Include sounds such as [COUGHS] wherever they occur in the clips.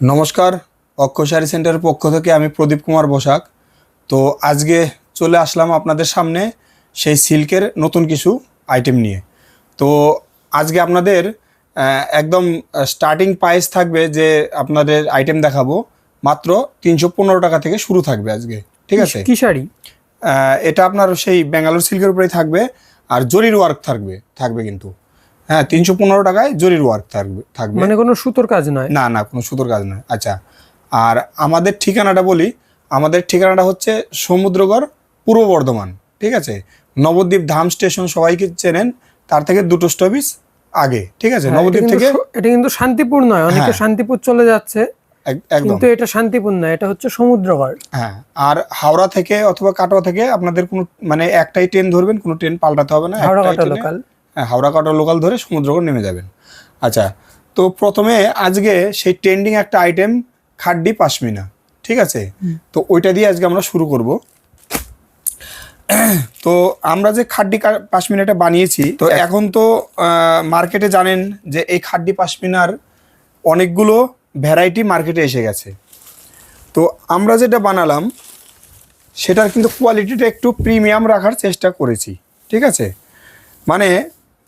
নমস্কার অক্ষশারি সেন্টারের পক্ষ থেকে আমি প্রদীপ কুমার বসাক। তো আজকে চলে আসলাম আপনাদের সামনে সেই সিল্কের নতুন কিছু আইটেম নিয়ে। তো আজকে আপনাদের একদম স্টার্টিং প্রাইস থাকবে যে আপনাদের আইটেম দেখাবো মাত্র তিনশো পনেরো টাকা থেকে শুরু থাকবে আজকে ঠিক আছে? কি শাড়ি? এটা আপনার সেই ব্যাঙ্গালোর সিল্কের উপরেই থাকবে আর জরির ওয়ার্ক থাকবে থাকবে কিন্তু। হ্যাঁ তিনশো পনেরো টাকায় জরির ওয়ার্ক থাকবে থাকবে। মানে কোনো সুতোর কাজ নয়? না না কোনো সুতোর কাজ নয়। আচ্ছা আর আমাদের ঠিকানাটা বলি। আমাদের ঠিকানাটা হচ্ছে সমুদ্রগড় পূর্ব বর্ধমান ঠিক আছে? নবদ্বীপ ধাম স্টেশন সবাইকে চেনেন তার থেকে দুটো স্টপিস আগে ঠিক আছে? হ্যাঁ, নবদ্বীপ থেকে এটা কিন্তু শান্তিপুর নয় অনেকে হ্যাঁ। শান্তিপুর চলে যাচ্ছে কিন্তু এটা শান্তিপুর নয় এটা হচ্ছে সমুদ্রগড়। হ্যাঁ আর হাওড়া থেকে অথবা কাটোয়া থেকে আপনাদের কোনো মানে একটাই ট্রেন ধরবেন কোনো ট্রেন পাল্টাতে হবে না হাওড়া একটাই কাটা ট্রেনে- লোকাল হাওড়া কাটা লোকাল ধরে সমুদ্রগড় নেমে যাবেন। আচ্ছা তো প্রথমে আজকে সেই ট্রেন্ডিং একটা আইটেম খাড্ডি পাশমিনা ঠিক আছে? তো ওইটা দিয়ে আজকে আমরা শুরু করব। [CLEARS THROAT] তো আমরা যে খাড্ডি পাশমিনাটা বানিয়েছি তো এখন তো মার্কেটে জানেন যে এই খাড্ডি পাশমিনার অনেকগুলো ভ্যারাইটি মার্কেটে এসে গেছে। তো আমরা যেটা বানালাম সেটার কিন্তু কোয়ালিটিটা একটু প্রিমিয়াম রাখার চেষ্টা করেছি ঠিক আছে? মানে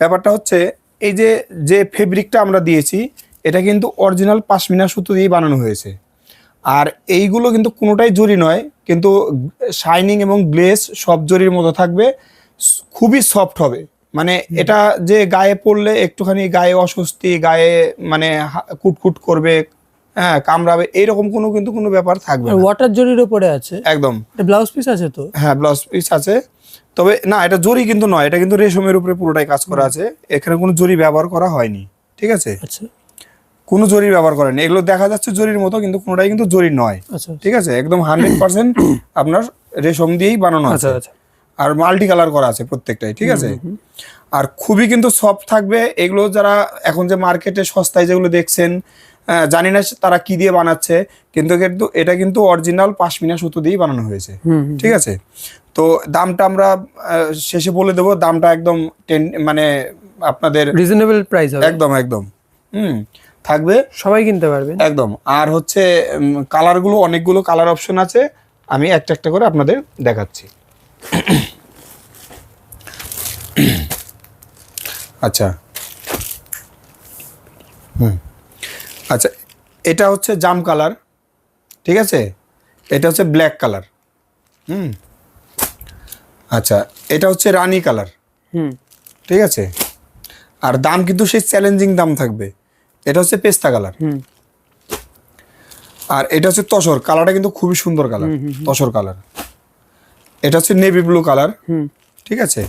ব্যাপারটা হচ্ছে এই যে যে ফেব্রিকটা আমরা দিয়েছি এটা কিন্তু অরিজিনাল পাশমিনা সুতো দিয়ে বানানো হয়েছে। আর এইগুলো কিন্তু কোনোটাই জরি নয় কিন্তু শাইনিং এবং গ্লেস সব জরির মতো থাকবে খুবই সফট হবে। মানে এটা যে গায়ে পড়লে একটুখানি গায়ে অস্বস্তি গায়ে মানে কুটকুট করবে হ্যাঁ কামড়াবে এইরকম কোনো কিন্তু কোনো ব্যাপার থাকবে না। ওয়াটার জরির উপরে আছে। একদম। ব্লাউজ পিস আছে তো? হ্যাঁ ব্লাউজ পিস আছে। তবে না এটা জরি কিন্তু নয় এটা কিন্তু রেশমের উপরে পুরোটাই কাজ করা আছে। এখানে কোনো জরি ব্যবহার করা হয়নি ঠিক আছে? আচ্ছা। কোনো জরি ব্যবহার করেনি। এগুলো দেখা যাচ্ছে জরির মতো কিন্তু কোনোটাই কিন্তু জরি নয় আচ্ছা ঠিক আছে? একদম হান্ড্রেড পার্সেন্ট [COUGHS] আপনার রেশম দিয়েই বানানো আচ্ছা আছে। আচ্ছা। আর মাল্টি কালার করা আছে প্রত্যেকটাই ঠিক আছে? আর খুবই কিন্তু সফট থাকবে। এগুলো যারা এখন যে মার্কেটে সস্তায় যেগুলো দেখছেন জানি না তারা কি দিয়ে বানাচ্ছে কিন্তু কিন্তু এটা কিন্তু অরিজিনাল পাশমিনা সুতো দিয়েই বানানো হয়েছে। ঠিক আছে? তো দামটা আমরা শেষে বলে দেবো দামটা একদম টেন মানে আপনাদের রিজনেবল প্রাইস হবে। একদম একদম। হুম থাকবে। সবাই কিনতে পারবে একদম। আর হচ্ছে কালারগুলো অনেকগুলো কালার অপশন আছে। আমি একটা একটা করে আপনাদের দেখাচ্ছি। আচ্ছা। হুম। আচ্ছা এটা হচ্ছে জাম কালার ঠিক আছে? এটা হচ্ছে ব্ল্যাক কালার হুম। আচ্ছা এটা হচ্ছে রানি কালার। হুম। ঠিক আছে? আর দাম কিন্তু সেই চ্যালেঞ্জিং দাম থাকবে। এটা হচ্ছে পেস্তা কালার। হুম। আর এটা হচ্ছে তসর কালারটা কিন্তু খুবই সুন্দর কালার তসর কালার। এটা হচ্ছে নেভি ব্লু কালার। হুম। ঠিক আছে?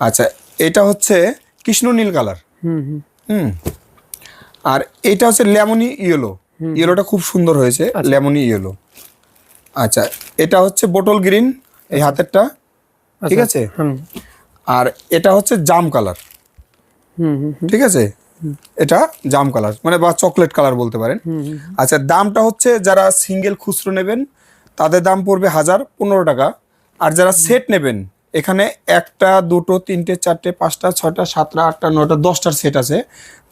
আচ্ছা এটা হচ্ছে কৃষ্ণ নীল কালার। হুম আর এটা হচ্ছে লেমনি ইয়েলো ইয়েলোটা খুব সুন্দর হয়েছে লেমনি ইয়েলো আচ্ছা এটা হচ্ছে বোটল গ্রিন এই হাতেরটা। ঠিক আছে? হুম। আর এটা হচ্ছে জাম কালার। হুম হুম ঠিক আছে? এটা জাম কালার মানে বা চকলেট কালার বলতে পারেন। আচ্ছা দামটা হচ্ছে যারা সিঙ্গেল খুচরো নেবেন তাদের দাম পড়বে হাজার পনেরো টাকা। আর যারা সেট নেবেন এখানে একটা দুটো তিনটে চারটে পাঁচটা ছয়টা সাতটা আটটা নটা দশটার সেট আছে।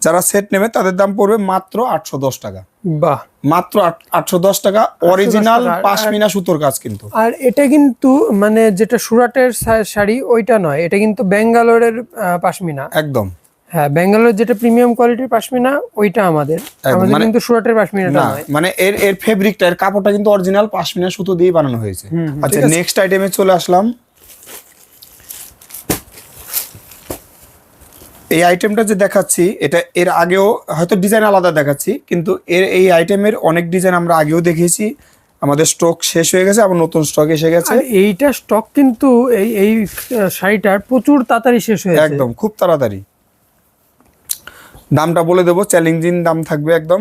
যারা সেট নেবে তাদের দাম পড়বে মাত্র আটশো দশ টাকা। বাহ। মাত্র আটশো দশ টাকা। অরিজিনাল পাশমিনা সুতোর কাজ কিন্তু। আর এটা কিন্তু মানে যেটা সুরাটের শাড়ি ওইটা নয়। এটা কিন্তু ব্যাঙ্গালোরের পাশমিনা একদম। হ্যাঁ ব্যাঙ্গালোর যেটা প্রিমিয়াম কোয়ালিটির পাশমিনা ওইটা আমাদের। আমাদের মানে- কিন্তু সুরাটের পাশমিনাটা না নয়। মানে এর এর ফেব্রিকটা এর কাপড়টা কিন্তু অরিজিনাল পাশমিনা সুতো দিয়ে বানানো হয়েছে। আচ্ছা নেক্সট আইটেমে চলে আসলাম। এই আইটেমটা যে দেখাচ্ছি এটা এর আগেও হয়তো ডিজাইন আলাদা দেখাচ্ছি কিন্তু এর এই আইটেমের অনেক ডিজাইন আমরা আগেও দেখিয়েছি। আমাদের স্টক শেষ হয়ে গেছে আবার নতুন স্টক এসে গেছে। এইটা স্টক কিন্তু এই এই শাড়িটার প্রচুর তাড়াতাড়ি শেষ হয়েছে। একদম খুব তাড়াতাড়ি। দামটা বলে দেবো চ্যালেঞ্জিং দাম থাকবে একদম।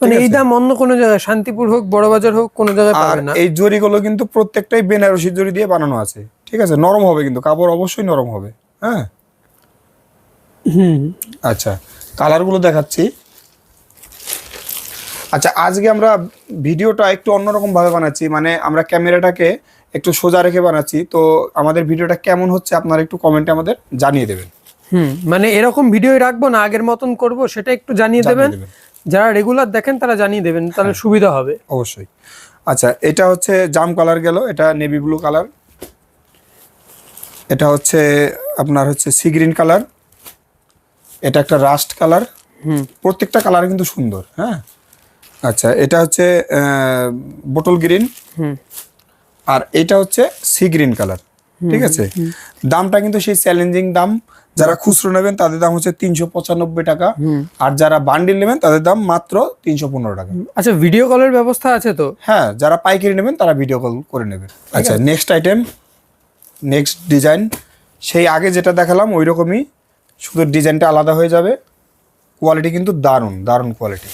মানে এই দাম অন্য কোনো জায়গায় শান্তিপুর হোক বড়বাজার হোক কোনো জায়গায় পাবে না। এই জরিগুলো কিন্তু প্রত্যেকটাই বেনারসি জরি দিয়ে বানানো আছে। ঠিক আছে নরম হবে কিন্তু কাপড় অবশ্যই নরম হবে। হ্যাঁ? হুম। আচ্ছা কালারগুলো দেখাচ্ছি। আচ্ছা আজকে আমরা ভিডিওটা একটু অন্যরকম ভাবে বানাচ্ছি মানে আমরা ক্যামেরাটাকে একটু সোজা রেখে বানাচ্ছি তো আমাদের ভিডিওটা কেমন হচ্ছে আপনারা একটু কমেন্টে আমাদের জানিয়ে দেবেন। হুম মানে এরকম ভিডিও রাখব না আগের মতন করব সেটা একটু জানিয়ে দেবেন। যারা রেগুলার দেখেন তারা জানিয়ে দেবেন তাহলে হ্যাঁ। সুবিধা হবে। অবশ্যই। আচ্ছা এটা হচ্ছে জাম কালার গেল এটা নেভি ব্লু কালার। এটা হচ্ছে আপনার হচ্ছে সি গ্রিন কালার। এটা একটা রাস্ট কালার হুম প্রত্যেকটা কালার কিন্তু সুন্দর হ্যাঁ? আচ্ছা এটা হচ্ছে বোটল গ্রিন হুম। আর এটা হচ্ছে সি গ্রিন কালার ঠিক আছে? দামটা কিন্তু সেই চ্যালেঞ্জিং দাম। যারা খুচরো নেবেন তাদের দাম হচ্ছে তিনশো পঁচানব্বই টাকা। আর যারা বান্ডিল নেবেন তাদের দাম মাত্র তিনশো পনেরো টাকা। আচ্ছা ভিডিও কলের ব্যবস্থা আছে তো? হ্যাঁ যারা পাইকারি নেবেন তারা ভিডিও কল করে নেবেন। আচ্ছা নেক্সট আইটেম নেক্সট ডিজাইন সেই আগে যেটা দেখালাম ওই রকমই শুধু ডিজাইনটা আলাদা হয়ে যাবে। কোয়ালিটি কিন্তু দারুণ দারুণ কোয়ালিটি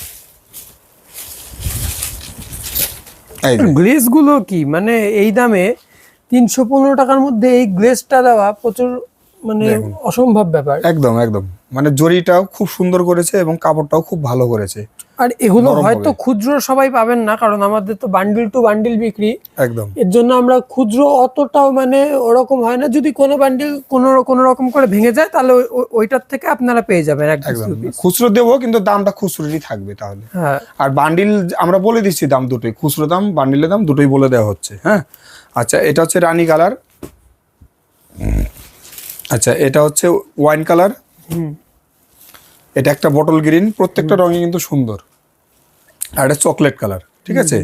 গ্লেসগুলো কি? মানে এই দামে তিনশো পনেরো টাকার মধ্যে এই গ্লেসটা দেওয়া প্রচুর মানে অসম্ভব ব্যাপার। একদম একদম। মানে জরিটাও খুব সুন্দর করেছে এবং কাপড়টাও খুব ভালো করেছে। আর এগুলো হয়তো। খুচরো সবাই পাবেন না কারণ আমাদের তো বান্ডিল টু বান্ডিল বিক্রি। একদম। এর জন্য আমরা খুচরো অতটাও মানে ওরকম হয় না যদি কোনো বান্ডিল কোনো কোনো রকম করে ভেঙে যায় তাহলে ওই- ওই- ওইটার থেকে আপনারা পেয়ে যাবেন একদম। খুচরো দেবো কিন্তু দামটা খুচরোই থাকবে তাহলে। হ্যাঁ। আর বান্ডিল আমরা বলে দিচ্ছি দাম দুটোই খুচরো দাম বান্ডিলের দাম দুটোই বলে দেওয়া হচ্ছে হ্যাঁ? আচ্ছা এটা হচ্ছে রানী কালার। আচ্ছা এটা হচ্ছে ওয়াইন কালার হুম। এটা একটা বটল গ্রিন প্রত্যেকটা রঙই কিন্তু সুন্দর। আর এটা চকলেট কালার ঠিক আছে?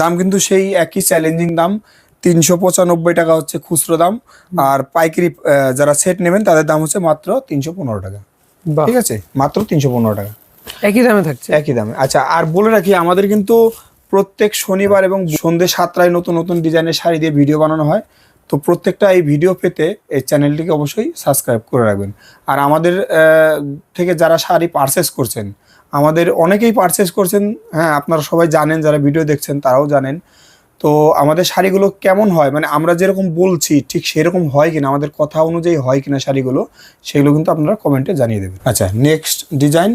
দাম কিন্তু সেই একই চ্যালেঞ্জিং দাম তিনশো পঁচানব্বই টাকা হচ্ছে খুচরো দাম। আর পাইকারি যারা সেট নেবেন তাদের দাম হচ্ছে মাত্র তিনশো পনেরো টাকা। ঠিক আছে? মাত্র তিনশো পনেরো টাকা। একই দামে থাকছে? একই দামে। আচ্ছা আর বলে রাখি আমাদের কিন্তু প্রত্যেক শনিবার এবং সন্ধ্যে সাতটায় নতুন নতুন ডিজাইনের শাড়ি দিয়ে ভিডিও বানানো হয়। তো প্রত্যেকটা এই ভিডিও পেতে এই চ্যানেলটিকে অবশ্যই সাবস্ক্রাইব করে রাখবেন। আর আমাদের থেকে যারা শাড়ি পারচেস করছেন, আমাদের অনেকেই পারচেস করছেন হ্যাঁ আপনারা সবাই জানেন, যারা ভিডিও দেখছেন, তারাও জানেন। তো আমাদের শাড়িগুলো কেমন হয়? মানে আমরা যেরকম বলছি, ঠিক সেরকম হয় কিনা, আমাদের কথা অনুযায়ী হয় কিনা শাড়িগুলো, সেগুলো কিন্তু আপনারা কমেন্টে জানিয়ে দেবেন। আচ্ছা নেক্সট ডিজাইন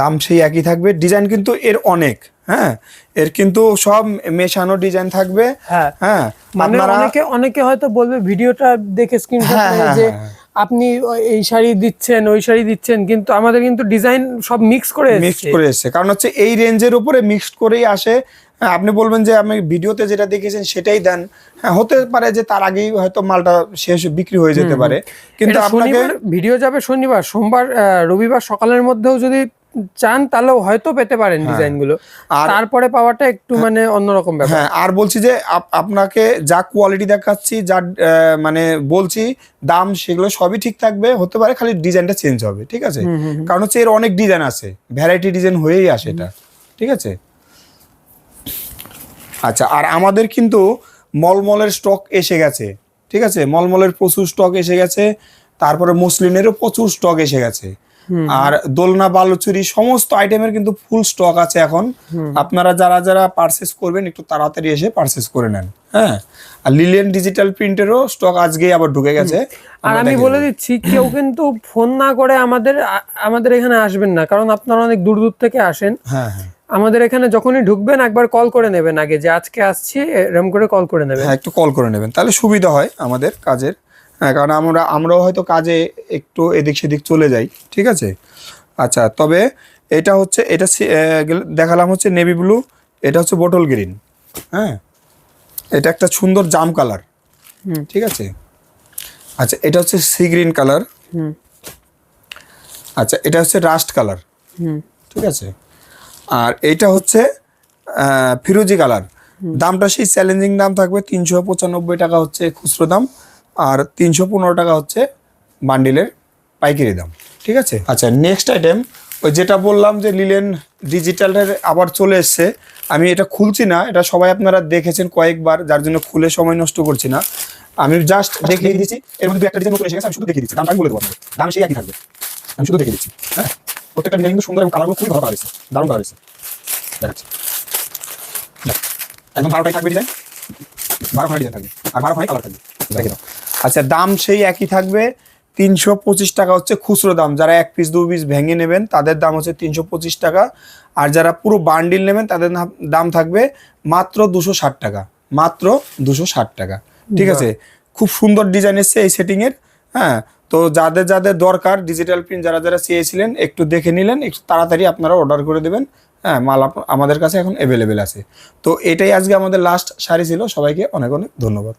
দাম সেই একই থাকবে। ডিজাইন কিন্তু এর অনেক। হ্যাঁ এর কিন্তু সব মেশানো ডিজাইন থাকবে। হ্যাঁ হ্যাঁ মানে অনেকে অনেকে হয়তো বলবে ভিডিওটা দেখে স্ক্রিনশট হ্যাঁ, হ্যাঁ, যে হ্যাঁ। আপনি এই শাড়ি দিচ্ছেন ওই শাড়ি দিচ্ছেন কিন্তু আমাদের কিন্তু ডিজাইন সব মিক্স করে এসছে। করে এসছে। কারণ হচ্ছে এই রেঞ্জের উপরে মিক্সড করেই আসে। আপনি বলবেন যে আমি ভিডিওতে যেটা দেখেছেন সেটাই দেন। হ্যাঁ হতে পারে যে তার আগেই হয়তো মালটা শেষ বিক্রি হয়ে যেতে পারে। কিন্তু আপনাকে ভিডিও যাবে শনিবার সোমবার রবিবার সকালের মধ্যেও যদি চান তাহলেও হয়তো পেতে পারেন ডিজাইনগুলো আর- তারপরে পাওয়াটা একটু মানে অন্যরকম ব্যাপার। হ্যাঁ আর বলছি যে আপ- আপনাকে যা কোয়ালিটি দেখাচ্ছি যা মানে বলছি দাম সেগুলো সবই ঠিক থাকবে হতে পারে খালি ডিজাইনটা চেঞ্জ হবে ঠিক আছে? কারণ হচ্ছে এর অনেক ডিজাইন আছে ভ্যারাইটি ডিজাইন হয়েই আসে এটা ঠিক আছে? আচ্ছা আর আমাদের কিন্তু মলমলের স্টক এসে গেছে ঠিক আছে? মলমলের প্রচুর স্টক এসে গেছে তারপরে মুসলিনেরও প্রচুর স্টক এসে গেছে। আর দোলনা বালুচুরি সমস্ত আইটেমের কিন্তু ফুল স্টক আছে এখন। আপনারা যারা যারা পারচেস করবেন একটু তাড়াতাড়ি এসে পারচেস করে নেন হ্যাঁ? আর লিলিয়ান ডিজিটাল প্রিন্টেরও স্টক আজকেই আবার ঢুকে গেছে। আর আমি বলে দিচ্ছি কেউ কিন্তু ফোন না করে আমাদের আমাদের এখানে আসবেন না কারণ আপনারা অনেক দূর দূর থেকে আসেন। হ্যাঁ হ্যাঁ। আমাদের এখানে যখনই ঢুকবেন একবার কল করে নেবেন আগে যে আজকে আসছি এরম করে কল করে নেবেন। হ্যাঁ একটু কল করে নেবেন তাহলে সুবিধা হয় আমাদের কাজের। হ্যাঁ কারণ আমরা আমরাও হয়তো কাজে একটু এদিক সেদিক চলে যাই ঠিক আছে? আচ্ছা তবে এটা হচ্ছে এটা দেখালাম হচ্ছে নেভি ব্লু এটা হচ্ছে বোটল গ্রিন হ্যাঁ? এটা একটা সুন্দর জাম কালার হুম। ঠিক আছে? আচ্ছা এটা হচ্ছে সি গ্রিন কালার হুম। আচ্ছা এটা হচ্ছে রাস্ট কালার হুম। ঠিক আছে? আর এইটা হচ্ছে ফিরোজি কালার দামটা সেই চ্যালেঞ্জিং দাম থাকবে তিনশো পঁচানব্বই টাকা হচ্ছে খুচরো দাম আর তিনশো পনেরো টাকা হচ্ছে বান্ডিলের পাইকারি দাম ঠিক আছে? আচ্ছা নেক্সট আইটেম ওই যেটা বললাম যে লিলেন ডিজিটালের আবার চলে এসছে আমি এটা খুলছি না এটা সবাই আপনারা দেখেছেন কয়েকবার যার জন্য খুলে সময় নষ্ট করছি না। আমি জাস্ট দেখিয়ে দিচ্ছি এর মধ্যে একটা ডিজাইন করে এসে আমি শুধু দেখিয়ে দিচ্ছি দামটা আমি বলে দেবো। দাম সেই একই থাকবে আমি শুধু দেখিয়ে দিচ্ছি হ্যাঁ? প্রত্যেকটা ডিজাইন কিন্তু সুন্দর এবং কালারগুলো খুবই ভালো হয়েছে দারুণ হয়েছে দেখাচ্ছি। দেখ, একদম বারোটাই থাকবে ডিজাইন বারো ডিজাইন থাকবে আর বারো কালার থাকবে দেখে দাও আচ্ছা দাম সেই একই থাকবে। তিনশো পঁচিশ টাকা হচ্ছে খুচরো দাম। যারা এক পিস দু পিস ভেঙে নেবেন তাদের দাম হচ্ছে তিনশো পঁচিশ টাকা। আর যারা পুরো বান্ডিল নেবেন তাদের দাম থাকবে মাত্র দুশো ষাট টাকা। মাত্র দুশো ষাট টাকা। ঠিক আছে? খুব সুন্দর ডিজাইন এসছে এই সেটিংয়ের হ্যাঁ তো যাদের যাদের দরকার ডিজিটাল প্রিন্ট যারা যারা চেয়েছিলেন একটু দেখে নিলেন একটু তাড়াতাড়ি আপনারা অর্ডার করে দেবেন। হ্যাঁ মাল আমাদের কাছে এখন অ্যাভেলেবেল আছে। তো এটাই আজকে আমাদের লাস্ট শাড়ি ছিল। সবাইকে অনেক অনেক ধন্যবাদ।